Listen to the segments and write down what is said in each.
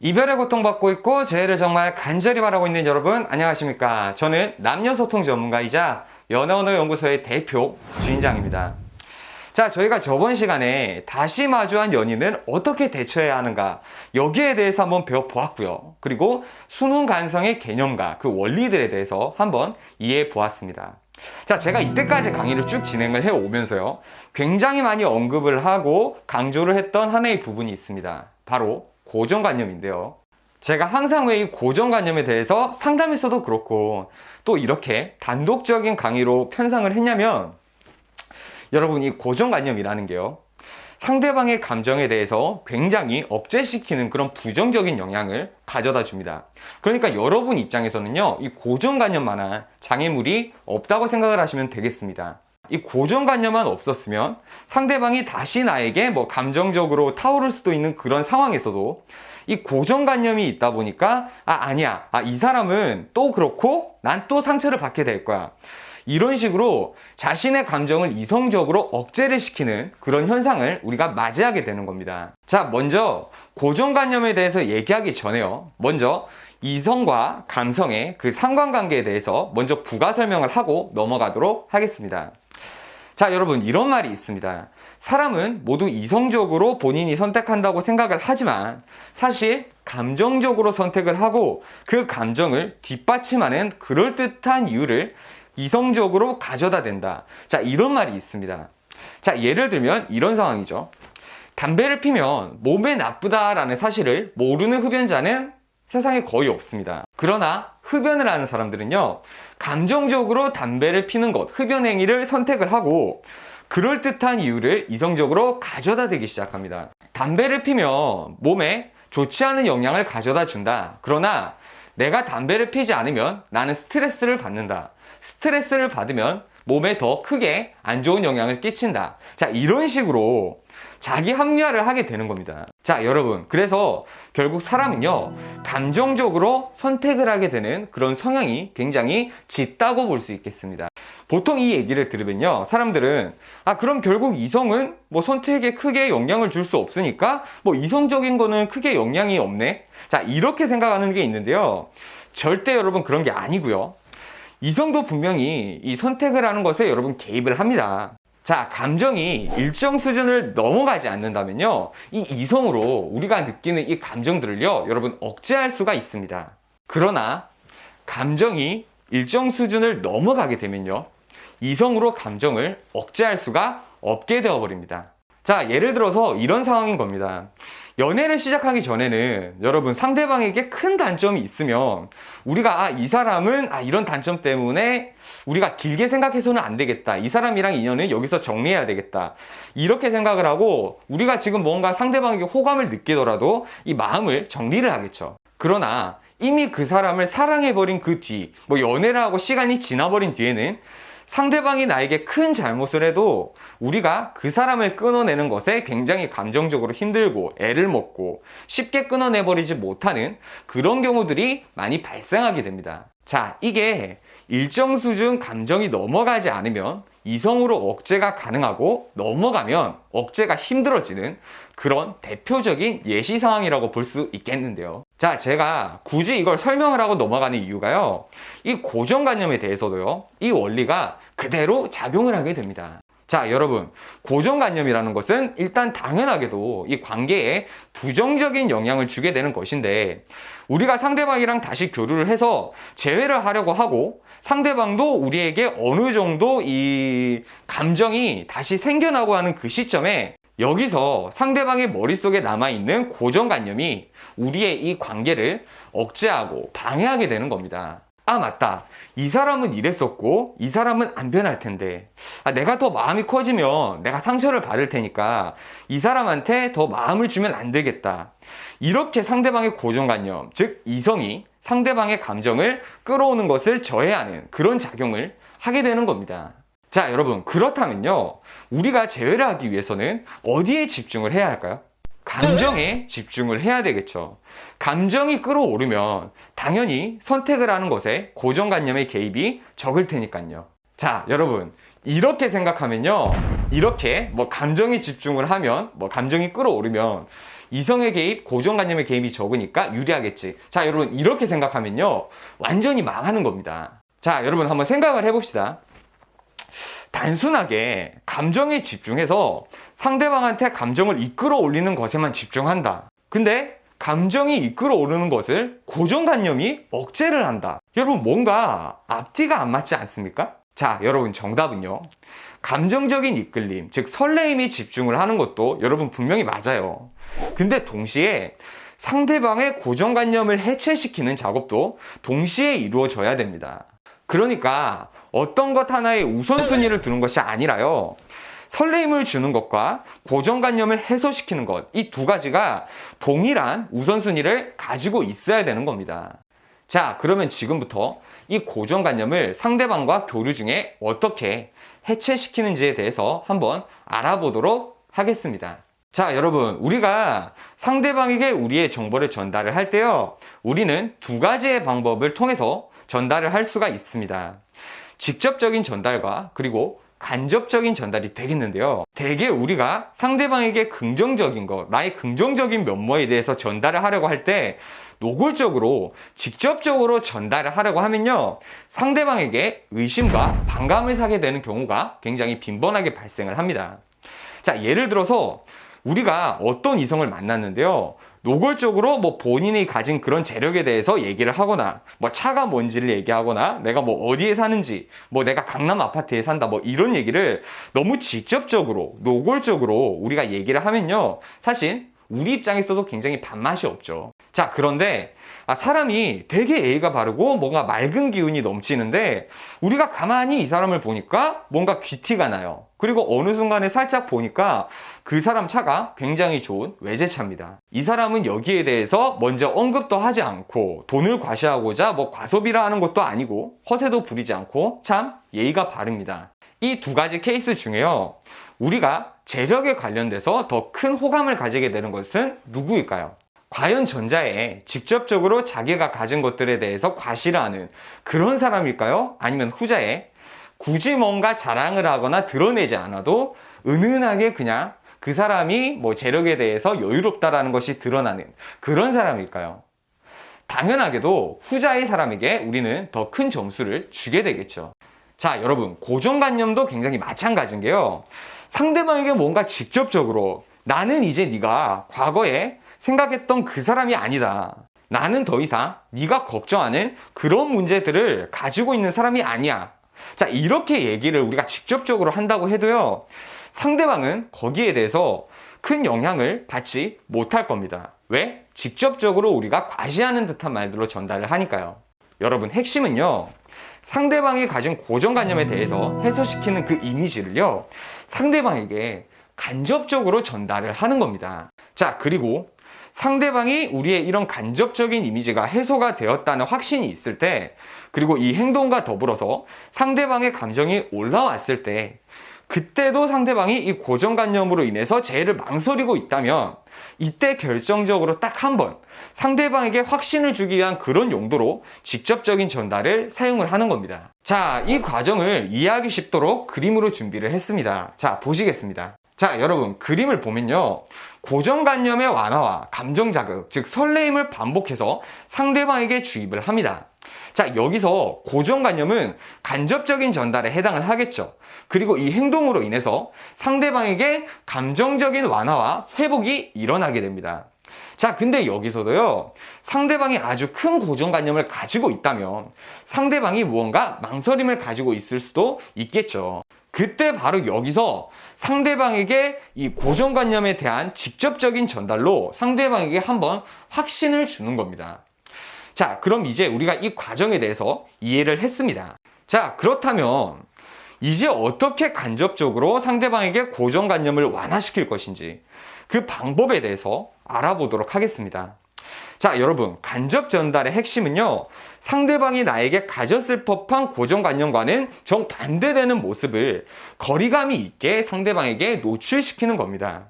이별의 고통받고 있고 재해를 정말 간절히 바라고 있는 여러분 안녕하십니까 저는 남녀소통 전문가이자 연애언어연구소의 대표 주인장입니다 자 저희가 저번 시간에 다시 마주한 연인은 어떻게 대처해야 하는가 여기에 대해서 한번 배워보았고요 그리고 수능 간성의 개념과 그 원리들에 대해서 한번 이해해 보았습니다 자, 제가 이때까지 강의를 쭉 진행을 해 오면서요. 굉장히 많이 언급을 하고 강조를 했던 하나의 부분이 있습니다. 바로 고정관념인데요. 제가 항상 왜 이 고정관념에 대해서 상담에서도 그렇고 또 이렇게 단독적인 강의로 편성을 했냐면 여러분 이 고정관념이라는 게요. 상대방의 감정에 대해서 굉장히 억제시키는 그런 부정적인 영향을 가져다 줍니다. 그러니까 여러분 입장에서는요, 이 고정관념만한 장애물이 없다고 생각을 하시면 되겠습니다. 이 고정관념만 없었으면 상대방이 다시 나에게 뭐 감정적으로 타오를 수도 있는 그런 상황에서도 이 고정관념이 있다 보니까 아, 아니야. 아, 이 사람은 또 그렇고 난 또 상처를 받게 될 거야. 이런 식으로 자신의 감정을 이성적으로 억제를 시키는 그런 현상을 우리가 맞이하게 되는 겁니다. 자, 먼저 고정관념에 대해서 얘기하기 전에요. 먼저 이성과 감성의 그 상관관계에 대해서 먼저 부가 설명을 하고 넘어가도록 하겠습니다. 자, 여러분, 이런 말이 있습니다. 사람은 모두 이성적으로 본인이 선택한다고 생각을 하지만 사실 감정적으로 선택을 하고 그 감정을 뒷받침하는 그럴듯한 이유를 이성적으로 가져다 된다. 자, 이런 말이 있습니다. 자, 예를 들면 이런 상황이죠. 담배를 피면 몸에 나쁘다라는 사실을 모르는 흡연자는 세상에 거의 없습니다. 그러나 흡연을 하는 사람들은요, 감정적으로 담배를 피는 것, 흡연 행위를 선택을 하고, 그럴듯한 이유를 이성적으로 가져다 대기 시작합니다. 담배를 피면 몸에 좋지 않은 영향을 가져다 준다. 그러나 내가 담배를 피지 않으면 나는 스트레스를 받는다. 스트레스를 받으면 몸에 더 크게 안 좋은 영향을 끼친다. 자, 이런 식으로 자기 합리화를 하게 되는 겁니다. 자, 여러분. 그래서 결국 사람은요, 감정적으로 선택을 하게 되는 그런 성향이 굉장히 짙다고 볼 수 있겠습니다. 보통 이 얘기를 들으면요, 사람들은, 아, 그럼 결국 이성은 뭐 선택에 크게 영향을 줄 수 없으니까, 뭐 이성적인 거는 크게 영향이 없네? 자, 이렇게 생각하는 게 있는데요. 절대 여러분 그런 게 아니고요. 이성도 분명히 이 선택을 하는 것에 여러분 개입을 합니다. 자, 감정이 일정 수준을 넘어가지 않는다면요. 이 이성으로 우리가 느끼는 이 감정들을요, 여러분 억제할 수가 있습니다. 그러나 감정이 일정 수준을 넘어가게 되면요. 이성으로 감정을 억제할 수가 없게 되어버립니다. 자, 예를 들어서 이런 상황인 겁니다. 연애를 시작하기 전에는 여러분 상대방에게 큰 단점이 있으면 우리가 아, 이 사람은 아, 이런 단점 때문에 우리가 길게 생각해서는 안 되겠다. 이 사람이랑 인연을 여기서 정리해야 되겠다. 이렇게 생각을 하고 우리가 지금 뭔가 상대방에게 호감을 느끼더라도 이 마음을 정리를 하겠죠. 그러나 이미 그 사람을 사랑해버린 그 뒤, 뭐 연애를 하고 시간이 지나버린 뒤에는 상대방이 나에게 큰 잘못을 해도 우리가 그 사람을 끊어내는 것에 굉장히 감정적으로 힘들고 애를 먹고 쉽게 끊어내버리지 못하는 그런 경우들이 많이 발생하게 됩니다. 자, 이게 일정 수준 감정이 넘어가지 않으면 이성으로 억제가 가능하고 넘어가면 억제가 힘들어지는 그런 대표적인 예시 상황이라고 볼 수 있겠는데요. 자, 제가 굳이 이걸 설명을 하고 넘어가는 이유가요. 이 고정관념에 대해서도요. 이 원리가 그대로 작용을 하게 됩니다. 자, 여러분. 고정관념이라는 것은 일단 당연하게도 이 관계에 부정적인 영향을 주게 되는 것인데, 우리가 상대방이랑 다시 교류를 해서 재회를 하려고 하고, 상대방도 우리에게 어느 정도 이 감정이 다시 생겨나고 하는 그 시점에 여기서 상대방의 머릿속에 남아있는 고정관념이 우리의 이 관계를 억제하고 방해하게 되는 겁니다. 아, 맞다. 이 사람은 이랬었고, 이 사람은 안 변할 텐데. 아, 내가 더 마음이 커지면 내가 상처를 받을 테니까 이 사람한테 더 마음을 주면 안 되겠다. 이렇게 상대방의 고정관념, 즉, 이성이 상대방의 감정을 끌어오는 것을 저해하는 그런 작용을 하게 되는 겁니다. 자, 여러분, 그렇다면요. 우리가 재회를 하기 위해서는 어디에 집중을 해야 할까요? 감정에 집중을 해야 되겠죠. 감정이 끌어오르면 당연히 선택을 하는 것에 고정관념의 개입이 적을 테니까요. 자, 여러분. 이렇게 생각하면요. 이렇게 뭐 감정에 집중을 하면 뭐 감정이 끌어오르면 이성의 개입, 고정관념의 개입이 적으니까 유리하겠지. 자, 여러분, 이렇게 생각하면요. 완전히 망하는 겁니다. 자, 여러분, 한번 생각을 해봅시다. 단순하게 감정에 집중해서 상대방한테 감정을 이끌어 올리는 것에만 집중한다. 근데 감정이 이끌어 오르는 것을 고정관념이 억제를 한다. 여러분, 뭔가 앞뒤가 안 맞지 않습니까? 자, 여러분, 정답은요. 감정적인 이끌림, 즉 설레임이 집중을 하는 것도 여러분 분명히 맞아요. 근데 동시에 상대방의 고정관념을 해체시키는 작업도 동시에 이루어져야 됩니다. 그러니까 어떤 것 하나의 우선순위를 두는 것이 아니라요. 설레임을 주는 것과 고정관념을 해소시키는 것, 이 두 가지가 동일한 우선순위를 가지고 있어야 되는 겁니다. 자, 그러면 지금부터 이 고정관념을 상대방과 교류 중에 어떻게 해체시키는지에 대해서 한번 알아보도록 하겠습니다. 자, 여러분, 우리가 상대방에게 우리의 정보를 전달을 할 때요, 우리는 두 가지의 방법을 통해서 전달을 할 수가 있습니다. 직접적인 전달과 그리고 간접적인 전달이 되겠는데요. 대개 우리가 상대방에게 긍정적인 것, 나의 긍정적인 면모에 대해서 전달을 하려고 할 때 노골적으로 직접적으로 전달을 하려고 하면요. 상대방에게 의심과 반감을 사게 되는 경우가 굉장히 빈번하게 발생을 합니다. 자, 예를 들어서 우리가 어떤 이성을 만났는데요. 노골적으로 뭐 본인이 가진 그런 재력에 대해서 얘기를 하거나 뭐 차가 뭔지를 얘기하거나 내가 뭐 어디에 사는지 뭐 내가 강남 아파트에 산다 뭐 이런 얘기를 너무 직접적으로 노골적으로 우리가 얘기를 하면요. 사실 우리 입장에서도 굉장히 밥맛이 없죠. 자, 그런데 아, 사람이 되게 예의가 바르고 뭔가 맑은 기운이 넘치는데 우리가 가만히 이 사람을 보니까 뭔가 귀티가 나요. 그리고 어느 순간에 살짝 보니까 그 사람 차가 굉장히 좋은 외제차입니다. 이 사람은 여기에 대해서 먼저 언급도 하지 않고 돈을 과시하고자 뭐 과소비라 하는 것도 아니고 허세도 부리지 않고 참 예의가 바릅니다. 이 두 가지 케이스 중에요. 우리가 재력에 관련돼서 더 큰 호감을 가지게 되는 것은 누구일까요? 과연 전자에 직접적으로 자기가 가진 것들에 대해서 과시를 하는 그런 사람일까요? 아니면 후자에 굳이 뭔가 자랑을 하거나 드러내지 않아도 은은하게 그냥 그 사람이 뭐 재력에 대해서 여유롭다라는 것이 드러나는 그런 사람일까요? 당연하게도 후자의 사람에게 우리는 더 큰 점수를 주게 되겠죠. 자, 여러분, 고정관념도 굉장히 마찬가지인 게요. 상대방에게 뭔가 직접적으로 나는 이제 네가 과거에 생각했던 그 사람이 아니다. 나는 더 이상 네가 걱정하는 그런 문제들을 가지고 있는 사람이 아니야. 자, 이렇게 얘기를 우리가 직접적으로 한다고 해도요. 상대방은 거기에 대해서 큰 영향을 받지 못할 겁니다. 왜? 직접적으로 우리가 과시하는 듯한 말들로 전달을 하니까요. 여러분, 핵심은요. 상대방이 가진 고정관념에 대해서 해소시키는 그 이미지를요. 상대방에게 간접적으로 전달을 하는 겁니다. 자, 그리고 상대방이 우리의 이런 간접적인 이미지가 해소가 되었다는 확신이 있을 때, 그리고 이 행동과 더불어서 상대방의 감정이 올라왔을 때, 그때도 상대방이 이 고정관념으로 인해서 재해를 망설이고 있다면, 이때 결정적으로 딱 한 번 상대방에게 확신을 주기 위한 그런 용도로 직접적인 전달을 사용을 하는 겁니다. 자, 이 과정을 이해하기 쉽도록 그림으로 준비를 했습니다. 자, 보시겠습니다. 자, 여러분, 그림을 보면요. 고정관념의 완화와 감정 자극, 즉 설레임을 반복해서 상대방에게 주입을 합니다. 자, 여기서 고정관념은 간접적인 전달에 해당을 하겠죠. 그리고 이 행동으로 인해서 상대방에게 감정적인 완화와 회복이 일어나게 됩니다. 자, 근데 여기서도요, 상대방이 아주 큰 고정관념을 가지고 있다면 상대방이 무언가 망설임을 가지고 있을 수도 있겠죠. 그때 바로 여기서 상대방에게 이 고정관념에 대한 직접적인 전달로 상대방에게 한번 확신을 주는 겁니다. 자, 그럼 이제 우리가 이 과정에 대해서 이해를 했습니다. 자, 그렇다면 이제 어떻게 간접적으로 상대방에게 고정관념을 완화시킬 것인지 그 방법에 대해서 알아보도록 하겠습니다. 자, 여러분, 간접 전달의 핵심은요, 상대방이 나에게 가졌을 법한 고정관념과는 정반대되는 모습을 거리감이 있게 상대방에게 노출시키는 겁니다.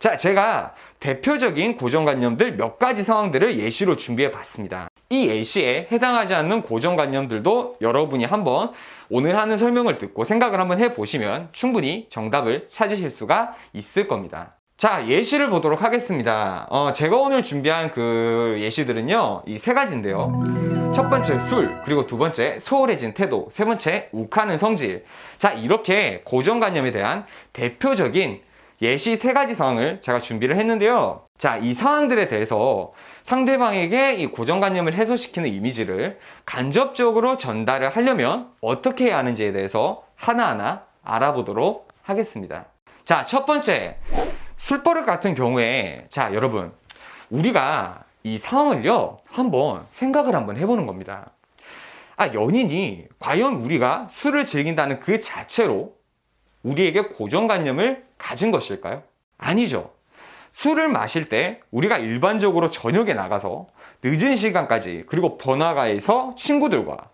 자, 제가 대표적인 고정관념들 몇 가지 상황들을 예시로 준비해 봤습니다. 이 예시에 해당하지 않는 고정관념들도 여러분이 한번 오늘 하는 설명을 듣고 생각을 한번 해 보시면 충분히 정답을 찾으실 수가 있을 겁니다. 자, 예시를 보도록 하겠습니다. 어, 제가 오늘 준비한 그 예시들은요, 이 세 가지인데요. 첫 번째 술, 그리고 두 번째 소홀해진 태도, 세 번째 욱하는 성질. 자, 이렇게 고정관념에 대한 대표적인 예시 세 가지 상황을 제가 준비를 했는데요. 자, 이 상황들에 대해서 상대방에게 이 고정관념을 해소시키는 이미지를 간접적으로 전달을 하려면 어떻게 해야 하는지에 대해서 하나하나 알아보도록 하겠습니다. 자, 첫 번째. 술버릇 같은 경우에, 자, 여러분. 우리가 이 상황을요, 한번 생각을 한번 해보는 겁니다. 아, 연인이 과연 우리가 술을 즐긴다는 그 자체로 우리에게 고정관념을 가진 것일까요? 아니죠. 술을 마실 때 우리가 일반적으로 저녁에 나가서 늦은 시간까지 그리고 번화가에서 친구들과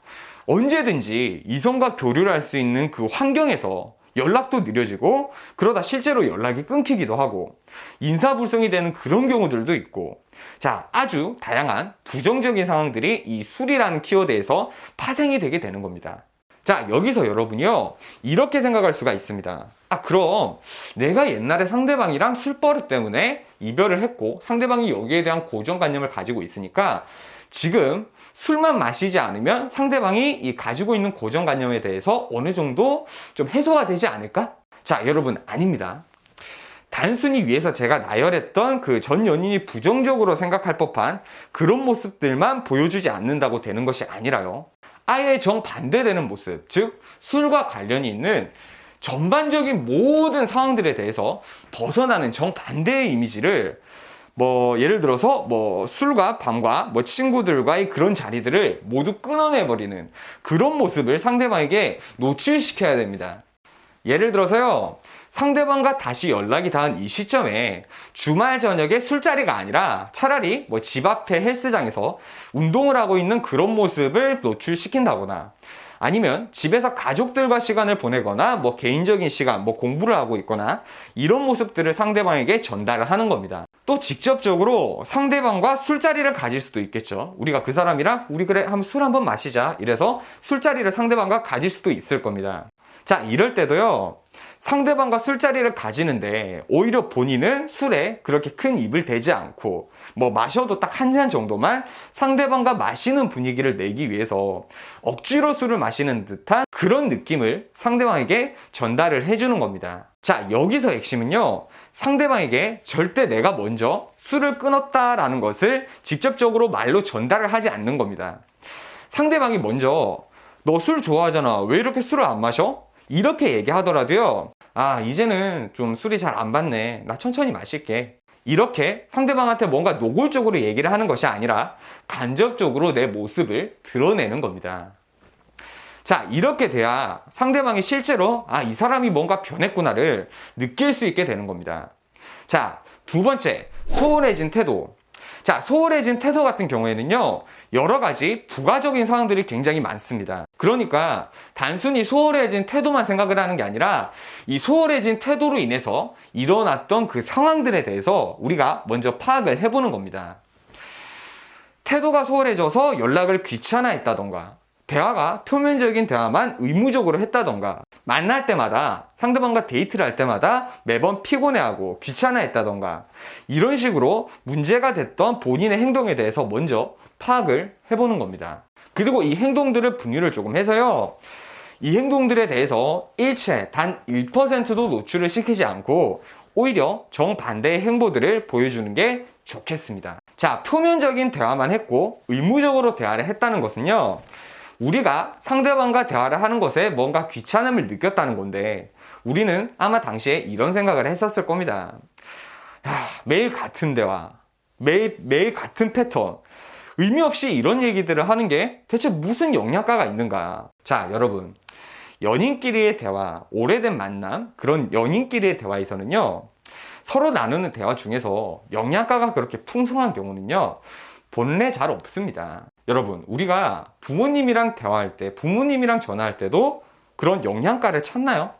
언제든지 이성과 교류를 할 수 있는 그 환경에서 연락도 느려지고 그러다 실제로 연락이 끊기기도 하고 인사불성이 되는 그런 경우들도 있고 자 아주 다양한 부정적인 상황들이 이 술이라는 키워드에서 파생이 되게 되는 겁니다. 자, 여기서 여러분이요, 이렇게 생각할 수가 있습니다. 아, 그럼 내가 옛날에 상대방이랑 술 버릇 때문에 이별을 했고 상대방이 여기에 대한 고정관념을 가지고 있으니까 지금 술만 마시지 않으면 상대방이 이 가지고 있는 고정관념에 대해서 어느 정도 좀 해소가 되지 않을까? 자, 여러분, 아닙니다. 단순히 위에서 제가 나열했던 그 전 연인이 부정적으로 생각할 법한 그런 모습들만 보여주지 않는다고 되는 것이 아니라요. 아예 정반대되는 모습, 즉 술과 관련이 있는 전반적인 모든 상황들에 대해서 벗어나는 정반대의 이미지를 뭐 예를 들어서 뭐 술과 밤과 뭐 친구들과의 그런 자리들을 모두 끊어내 버리는 그런 모습을 상대방에게 노출시켜야 됩니다. 예를 들어서요. 상대방과 다시 연락이 닿은 이 시점에 주말 저녁에 술자리가 아니라 차라리 뭐 집 앞에 헬스장에서 운동을 하고 있는 그런 모습을 노출시킨다거나 아니면 집에서 가족들과 시간을 보내거나 뭐 개인적인 시간, 뭐 공부를 하고 있거나 이런 모습들을 상대방에게 전달을 하는 겁니다. 또 직접적으로 상대방과 술자리를 가질 수도 있겠죠. 우리가 그 사람이랑 우리 그래 한번 술 한번 마시자 이래서 술자리를 상대방과 가질 수도 있을 겁니다. 자, 이럴 때도요. 상대방과 술자리를 가지는데 오히려 본인은 술에 그렇게 큰 입을 대지 않고 뭐 마셔도 딱 한 잔 정도만 상대방과 마시는 분위기를 내기 위해서 억지로 술을 마시는 듯한 그런 느낌을 상대방에게 전달을 해주는 겁니다. 자, 여기서 핵심은요. 상대방에게 절대 내가 먼저 술을 끊었다라는 것을 직접적으로 말로 전달을 하지 않는 겁니다. 상대방이 먼저 너 술 좋아하잖아. 왜 이렇게 술을 안 마셔? 이렇게 얘기하더라도요. 아, 이제는 좀 술이 잘 안 받네. 나 천천히 마실게. 이렇게 상대방한테 뭔가 노골적으로 얘기를 하는 것이 아니라 간접적으로 내 모습을 드러내는 겁니다. 자, 이렇게 돼야 상대방이 실제로 아, 이 사람이 뭔가 변했구나를 느낄 수 있게 되는 겁니다. 자, 두 번째, 소홀해진 태도. 자, 소홀해진 태도 같은 경우에는요, 여러 가지 부가적인 상황들이 굉장히 많습니다. 그러니까 단순히 소홀해진 태도만 생각을 하는 게 아니라 이 소홀해진 태도로 인해서 일어났던 그 상황들에 대해서 우리가 먼저 파악을 해보는 겁니다. 태도가 소홀해져서 연락을 귀찮아했다던가, 대화가 표면적인 대화만 의무적으로 했다던가, 만날 때마다 상대방과 데이트를 할 때마다 매번 피곤해하고 귀찮아했다던가, 이런 식으로 문제가 됐던 본인의 행동에 대해서 먼저 파악을 해보는 겁니다. 그리고 이 행동들을 분류를 조금 해서요. 이 행동들에 대해서 일체 단 1%도 노출을 시키지 않고 오히려 정반대의 행보들을 보여주는 게 좋겠습니다. 자, 표면적인 대화만 했고 의무적으로 대화를 했다는 것은요. 우리가 상대방과 대화를 하는 것에 뭔가 귀찮음을 느꼈다는 건데 우리는 아마 당시에 이런 생각을 했었을 겁니다. 야, 매일 같은 대화, 매일, 매일 같은 패턴, 의미 없이 이런 얘기들을 하는 게 대체 무슨 영양가가 있는가? 자, 여러분. 연인끼리의 대화, 오래된 만남, 그런 연인끼리의 대화에서는요, 서로 나누는 대화 중에서 영양가가 그렇게 풍성한 경우는요, 본래 잘 없습니다. 여러분, 우리가 부모님이랑 대화할 때, 부모님이랑 전화할 때도 그런 영양가를 찾나요?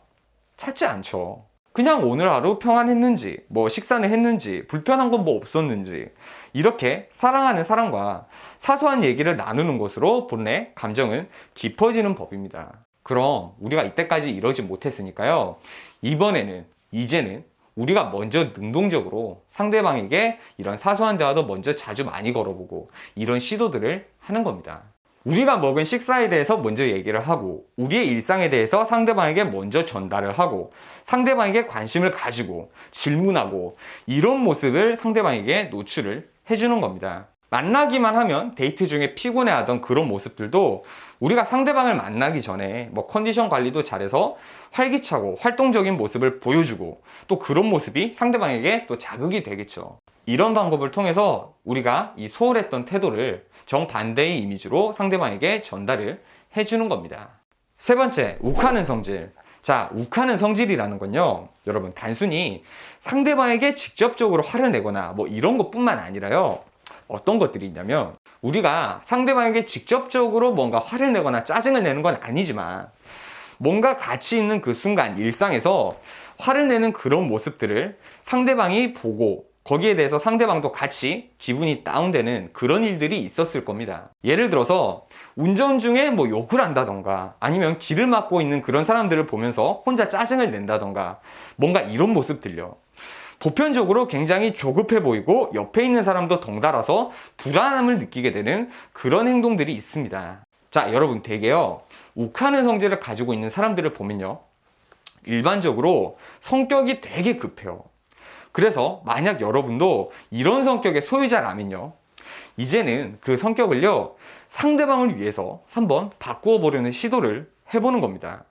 찾지 않죠. 그냥 오늘 하루 평안했는지, 뭐 식사는 했는지, 불편한 건 뭐 없었는지, 이렇게 사랑하는 사람과 사소한 얘기를 나누는 것으로 본래 감정은 깊어지는 법입니다. 그럼 우리가 이때까지 이러지 못했으니까요. 이번에는, 이제는 우리가 먼저 능동적으로 상대방에게 이런 사소한 대화도 먼저 자주 많이 걸어보고 이런 시도들을 하는 겁니다. 우리가 먹은 식사에 대해서 먼저 얘기를 하고 우리의 일상에 대해서 상대방에게 먼저 전달을 하고 상대방에게 관심을 가지고 질문하고 이런 모습을 상대방에게 노출을 해주는 겁니다. 만나기만 하면 데이트 중에 피곤해하던 그런 모습들도 우리가 상대방을 만나기 전에 뭐 컨디션 관리도 잘해서 활기차고 활동적인 모습을 보여주고 또 그런 모습이 상대방에게 또 자극이 되겠죠. 이런 방법을 통해서 우리가 이 소홀했던 태도를 정반대의 이미지로 상대방에게 전달을 해주는 겁니다. 세 번째, 욱하는 성질. 자, 욱하는 성질이라는 건요, 여러분, 단순히 상대방에게 직접적으로 화를 내거나 뭐 이런 것 뿐만 아니라요, 어떤 것들이 있냐면, 우리가 상대방에게 직접적으로 뭔가 화를 내거나 짜증을 내는 건 아니지만, 뭔가 같이 있는 그 순간, 일상에서 화를 내는 그런 모습들을 상대방이 보고 거기에 대해서 상대방도 같이 기분이 다운되는 그런 일들이 있었을 겁니다. 예를 들어서 운전 중에 뭐 욕을 한다던가 아니면 길을 막고 있는 그런 사람들을 보면서 혼자 짜증을 낸다던가 뭔가 이런 모습들요. 보편적으로 굉장히 조급해 보이고 옆에 있는 사람도 덩달아서 불안함을 느끼게 되는 그런 행동들이 있습니다. 자, 여러분 되게요. 욱하는 성질을 가지고 있는 사람들을 보면요. 일반적으로 성격이 되게 급해요. 그래서 만약 여러분도 이런 성격의 소유자라면요. 이제는 그 성격을요. 상대방을 위해서 한번 바꾸어 보려는 시도를 해보는 겁니다.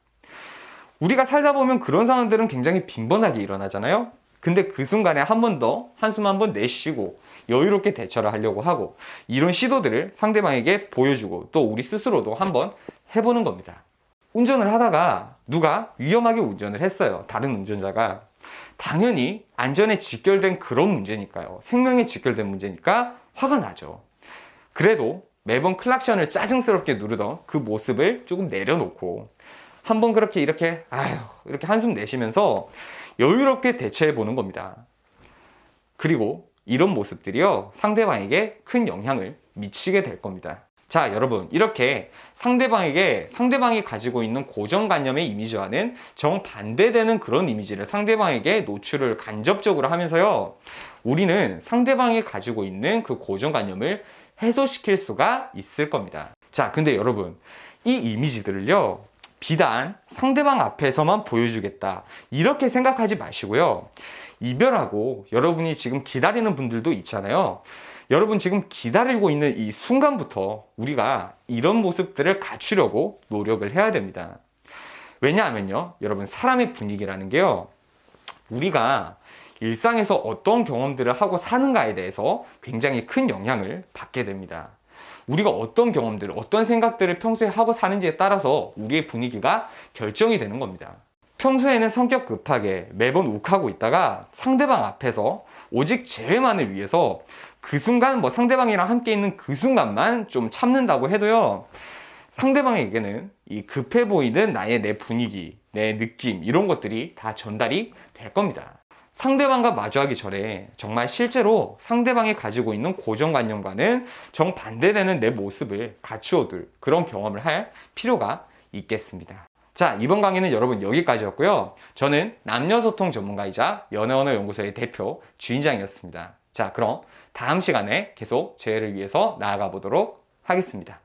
우리가 살다 보면 그런 상황들은 굉장히 빈번하게 일어나잖아요. 근데 그 순간에 한 번 더 한숨 한 번 내쉬고 여유롭게 대처를 하려고 하고 이런 시도들을 상대방에게 보여주고 또 우리 스스로도 한번 해보는 겁니다. 운전을 하다가 누가 위험하게 운전을 했어요. 다른 운전자가. 당연히 안전에 직결된 그런 문제니까요. 생명에 직결된 문제니까 화가 나죠. 그래도 매번 클락션을 짜증스럽게 누르던 그 모습을 조금 내려놓고 한 번 그렇게 이렇게 아휴 이렇게 한숨 내쉬면서 여유롭게 대처해 보는 겁니다. 그리고 이런 모습들이요 상대방에게 큰 영향을 미치게 될 겁니다. 자, 여러분, 이렇게 상대방에게 상대방이 가지고 있는 고정관념의 이미지와는 정반대되는 그런 이미지를 상대방에게 노출을 간접적으로 하면서요, 우리는 상대방이 가지고 있는 그 고정관념을 해소시킬 수가 있을 겁니다. 자, 근데 여러분, 이 이미지들을요, 비단 상대방 앞에서만 보여주겠다. 이렇게 생각하지 마시고요. 이별하고 여러분이 지금 기다리는 분들도 있잖아요. 여러분 지금 기다리고 있는 이 순간부터 우리가 이런 모습들을 갖추려고 노력을 해야 됩니다. 왜냐하면요. 여러분 사람의 분위기라는 게요. 우리가 일상에서 어떤 경험들을 하고 사는가에 대해서 굉장히 큰 영향을 받게 됩니다. 우리가 어떤 경험들, 어떤 생각들을 평소에 하고 사는지에 따라서 우리의 분위기가 결정이 되는 겁니다. 평소에는 성격 급하게 매번 욱하고 있다가 상대방 앞에서 오직 재회만을 위해서 그 순간 뭐 상대방이랑 함께 있는 그 순간만 좀 참는다고 해도요. 상대방에게는 이 급해 보이는 나의 내 분위기, 내 느낌 이런 것들이 다 전달이 될 겁니다. 상대방과 마주하기 전에 정말 실제로 상대방이 가지고 있는 고정관념과는 정반대되는 내 모습을 갖추어둘 그런 경험을 할 필요가 있겠습니다. 자, 이번 강의는 여러분 여기까지였고요. 저는 남녀소통 전문가이자 연애언어 연구소의 대표 주인장이었습니다. 자, 그럼 다음 시간에 계속 재해를 위해서 나아가 보도록 하겠습니다.